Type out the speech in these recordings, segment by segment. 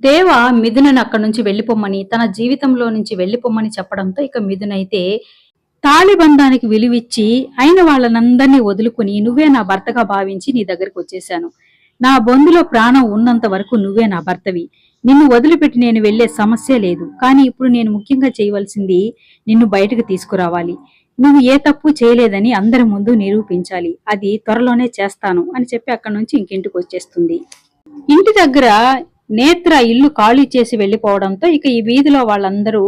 దేవ మిథునను అక్కడి నుంచి వెళ్ళిపోమ్మని తన జీవితంలో నుంచి వెళ్ళిపోమ్మని చెప్పడంతో ఇక మిథునైతే తాలిబంధానికి విలువిచ్చి అయిన వాళ్ళనందరినీ వదులుకుని నువ్వే నా భర్తగా భావించి నీ దగ్గరికి వచ్చేశాను. నా బొందులో ప్రాణం ఉన్నంత వరకు నువ్వే నా భర్తవి. నిన్ను వదిలిపెట్టి నేను వెళ్ళే సమస్య లేదు. కానీ ఇప్పుడు నేను ముఖ్యంగా చేయవలసింది నిన్ను బయటకు తీసుకురావాలి. నువ్వు ఏ తప్పు చేయలేదని అందరి ముందు నిరూపించాలి. అది త్వరలోనే చేస్తాను అని చెప్పి అక్కడి నుంచి ఇంకింటికి వచ్చేస్తుంది. ఇంటి దగ్గర నేత్ర ఇల్లు ఖాళీ చేసి వెళ్ళిపోవడంతో ఇక ఈ వీధిలో వాళ్ళందరూ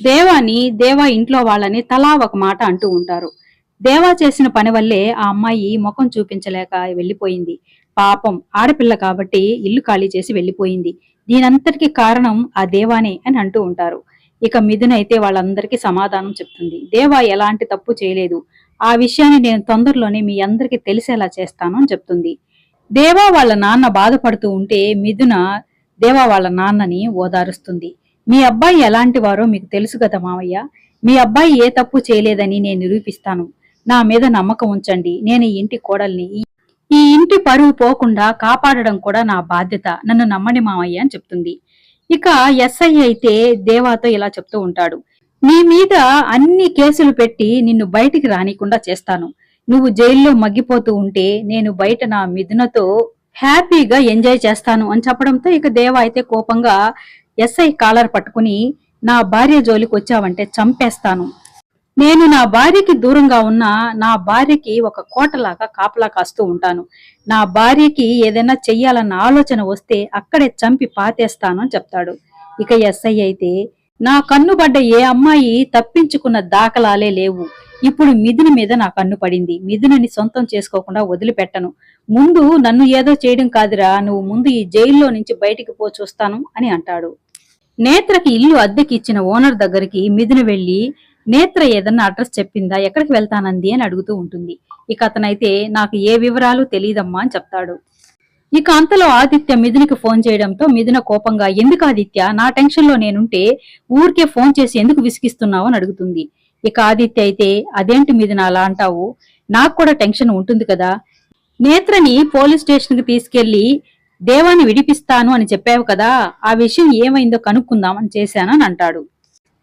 దేవాని దేవా ఇంట్లో వాళ్ళని తలా ఒక మాట అంటూ ఉంటారు. దేవా చేసిన పని వల్లే ఆ అమ్మాయి ముఖం చూపించలేక వెళ్ళిపోయింది. పాపం ఆడపిల్ల కాబట్టి ఇల్లు ఖాళీ చేసి వెళ్ళిపోయింది. దీనంతటికి కారణం ఆ దేవానే అని అంటూ ఉంటారు. ఇక మిథున్ అయితే వాళ్ళందరికీ సమాధానం చెప్తుంది. దేవా ఎలాంటి తప్పు చేయలేదు. ఆ విషయాన్ని నేను తొందరలోనే మీ అందరికీ తెలిసేలా చేస్తాను అని చెప్తుంది. దేవా వాళ్ళ నాన్న బాధపడుతూ ఉంటే మిథున దేవా వాళ్ళ నాన్నని ఓదారుస్తుంది. మీ అబ్బాయి ఎలాంటి వారో మీకు తెలుసు కదా మావయ్య. మీ అబ్బాయి ఏ తప్పు చేయలేదని నేను నిరూపిస్తాను. నా మీద నమ్మకం ఉంచండి. నేను ఈ ఇంటి కోడల్ని ఈ- ఈ ఇంటి పరువు పోకుండా కాపాడడం కూడా నా బాధ్యత. నన్ను నమ్మని మావయ్య అని చెప్తుంది. ఇక ఎస్ఐ అయితే దేవాతో ఇలా చెప్తూ ఉంటాడు. నీ మీద అన్ని కేసులు పెట్టి నిన్ను బయటికి రానికుండా చేస్తాను. నువ్వు జైల్లో మగ్గిపోతూ ఉంటే నేను బయట నా మిథునతో హ్యాపీగా ఎంజాయ్ చేస్తాను అని చెప్పడంతో ఇక దేవ అయితే కోపంగా ఎస్ఐ కాలర్ పట్టుకుని నా భార్య జోలికి వచ్చావంటే చంపేస్తాను. నేను నా భార్యకి దూరంగా ఉన్న నా భార్యకి ఒక కోటలాగా కాపలా కాస్తూ ఉంటాను. నా భార్యకి ఏదైనా చెయ్యాలన్న ఆలోచన వస్తే అక్కడే చంపి పాతేస్తాను అని చెప్తాడు. ఇక ఎస్ఐ అయితే నా కన్నుబడ్డ ఏ అమ్మాయి తప్పించుకున్న దాఖలాలే లేవు. ఇప్పుడు మిథుని మీద నా కన్ను పడింది. మిథునని సొంతం చేసుకోకుండా వదిలిపెట్టను. ముందు నన్ను ఏదో చేయడం కాదురా నువ్వు ముందు ఈ జైల్లో నుంచి బయటికి పో చూస్తాను అని అంటాడు. నేత్రకి ఇల్లు అద్దెకి ఇచ్చిన ఓనర్ దగ్గరికి మిథున వెళ్ళి నేత్ర ఏదన్నా అడ్రస్ చెప్పిందా? ఎక్కడికి వెళ్తానంది? అని అడుగుతూ ఉంటుంది. ఇక అతనైతే నాకు ఏ వివరాలు తెలియదమ్మా అని చెప్తాడు. ఇక అంతలో ఆదిత్య మిథునికి ఫోన్ చేయడంతో మిథున కోపంగా ఎందుకు ఆదిత్య? నా టెన్షన్లో నేనుంటే ఊరికే ఫోన్ చేసి ఎందుకు విసిగిస్తున్నావు? అని అడుగుతుంది. ఇక ఆదిత్య అయితే అదేంటి మీద అలా అంటావు? నాకు కూడా టెన్షన్ ఉంటుంది కదా. నేత్రని పోలీస్ స్టేషన్కి తీసుకెళ్ళి దేవాన్ని విడిపిస్తాను అని చెప్పావు కదా. ఆ విషయం ఏమైందో కనుక్కుందామని చేశానని అంటాడు.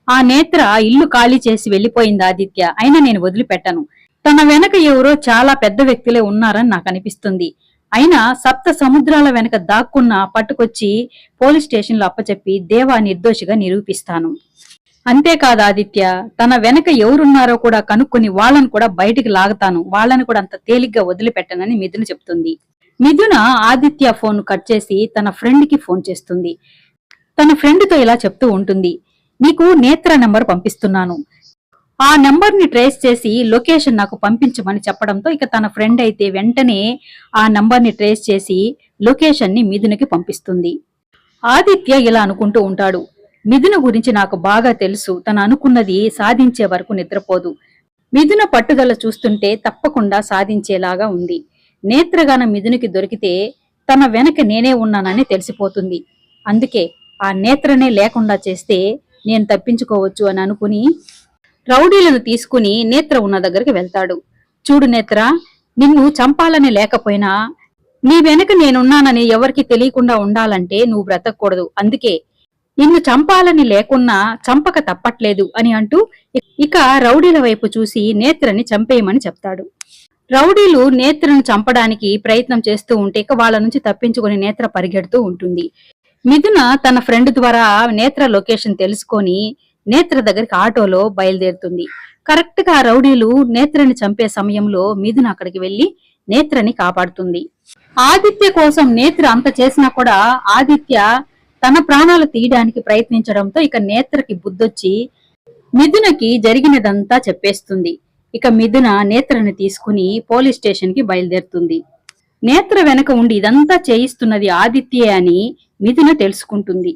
ఆ నేత్ర ఇల్లు ఖాళీ చేసి వెళ్ళిపోయింది ఆదిత్య. అయినా నేను వదిలిపెట్టను. తన వెనక ఎవరో చాలా పెద్ద వ్యక్తులే ఉన్నారని నాకు అనిపిస్తుంది. అయినా సప్త సముద్రాల వెనక దాక్కున్న పట్టుకొచ్చి పోలీస్ స్టేషన్లో అప్పచెప్పి దేవా నిర్దోషిగా నిరూపిస్తాను. అంతేకాదు ఆదిత్య తన వెనక ఎవరున్నారో కూడా కనుక్కొని వాళ్ళను కూడా బయటికి లాగుతాను. వాళ్ళని కూడా అంత తేలిగ్గా వదిలిపెట్టనని మిథున చెప్తుంది. మిథున ఆదిత్య ఫోన్ కట్ చేసి తన ఫ్రెండ్కి ఫోన్ చేస్తుంది. తన ఫ్రెండ్తో ఇలా చెప్తూ ఉంటుంది. నీకు నేత్ర నెంబర్ పంపిస్తున్నాను. ఆ నెంబర్ని ట్రేస్ చేసి లొకేషన్ నాకు పంపించమని చెప్పడంతో ఇక తన ఫ్రెండ్ అయితే వెంటనే ఆ నంబర్ని ట్రేస్ చేసి లొకేషన్ని మిథునకి పంపిస్తుంది. ఆదిత్య ఇలా అనుకుంటూ ఉంటాడు. మిథున గురించి నాకు బాగా తెలుసు. తను అనుకున్నది సాధించే వరకు నిద్రపోదు. మిథున పట్టుదల చూస్తుంటే తప్పకుండా సాధించేలాగా ఉంది. నేత్రగాన మిథునికి దొరికితే తన వెనక నేనే ఉన్నానని తెలిసిపోతుంది. అందుకే ఆ నేత్రనే లేకుండా చేస్తే నేను తప్పించుకోవచ్చు అని అనుకుని రౌడీలను తీసుకుని నేత్ర ఉన్న దగ్గరికి వెళ్తాడు. చూడు నేత్ర నిన్ను చంపాలని లేకపోయినా నీ వెనక నేనున్నానని ఎవరికి తెలియకుండా ఉండాలంటే నువ్వు బ్రతకూడదు అందుకే నిన్ను చంపాలని లేకున్నా చంపక తప్పట్లేదు అని అంటూ ఇక రౌడీల వైపు చూసి నేత్రని చంపేయమని చెప్తాడు. రౌడీలు నేత్రను చంపడానికి ప్రయత్నం చేస్తూ ఉంటే ఇక వాళ్ళ నుంచి తప్పించుకుని నేత్ర పరిగెడుతూ ఉంటుంది. మిథున తన ఫ్రెండ్ ద్వారా నేత్ర లొకేషన్ తెలుసుకొని నేత్ర దగ్గరికి ఆటోలో బయలుదేరుతుంది. కరెక్ట్గా రౌడీలు నేత్రని చంపే సమయంలో మిథున అక్కడికి వెళ్ళి నేత్రని కాపాడుతుంది. ఆదిత్య కోసం నేత్ర అంత చేసినా కూడా ఆదిత్య తన ప్రాణాలు తీయడానికి ప్రయత్నించడంతో ఇక నేత్రకి బుద్ధొచ్చి మిథునకి జరిగినదంతా చెప్పేస్తుంది. ఇక మిథున నేత్రని తీసుకుని పోలీస్ స్టేషన్కి బయలుదేరుతుంది. నేత్ర వెనక ఉండి ఇదంతా చేయిస్తున్నది ఆదిత్యే అని మిథున తెలుసుకుంటుంది.